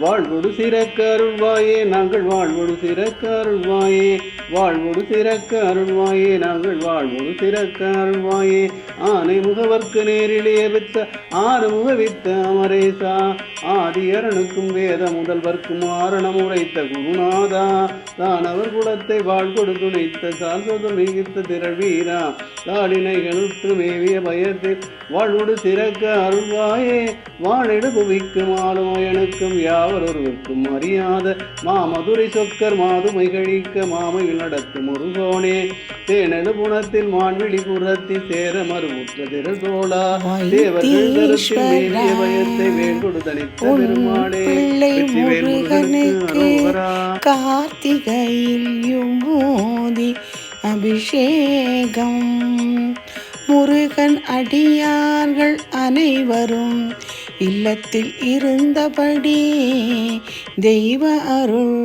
வாழ்வொடு சிறக்க அருள்வாயே நாங்கள் வாழ்வொடு சிறக்க அருள்வாயே. வாழ்வொடு சிறக்க அருள்வாயே நாங்கள் வாழ்வொடு சிறக்க அருள்வாயே. ஆனை முகவர்க்கு நேரிலே வித்த ஆறு முகவித்த அமரேசா. ஆதியரனுக்கும் வேத முதல்வர்க்கும் ஆரணம் உரைத்த குருநாதா. தானவர் குலத்தை வாழ்கொடு துணைத்த சால்வதம் மிகுத்த திரள்வீரா. தாளினைகளுற்று மேவிய பயத்தில் வாழ்வொடு சிறக்க அருள்வாயே. வாழிடு புவிக்கும் எனக்கும் யாவ ஒருவருக்கும் அறியாத மாமதுரை சொக்கர் மாதுமை கழிக்க மாமையில் நடத்தும் முருகோனே தேனெடு புனத்தில் மான்விழி புறத்தி சேர மறுமுற்ற திருதோளா தேவர்கள் கருத்தில் மேவிய பயத்தை வேண்டொடு தனித்த பெருமாளே முருகனுக்கு கார்த்திகையில் யுமோதி அபிஷேகம். முருகன் அடியார்கள் அனைவரும் இல்லத்தில் இருந்தபடி தெய்வ அருள்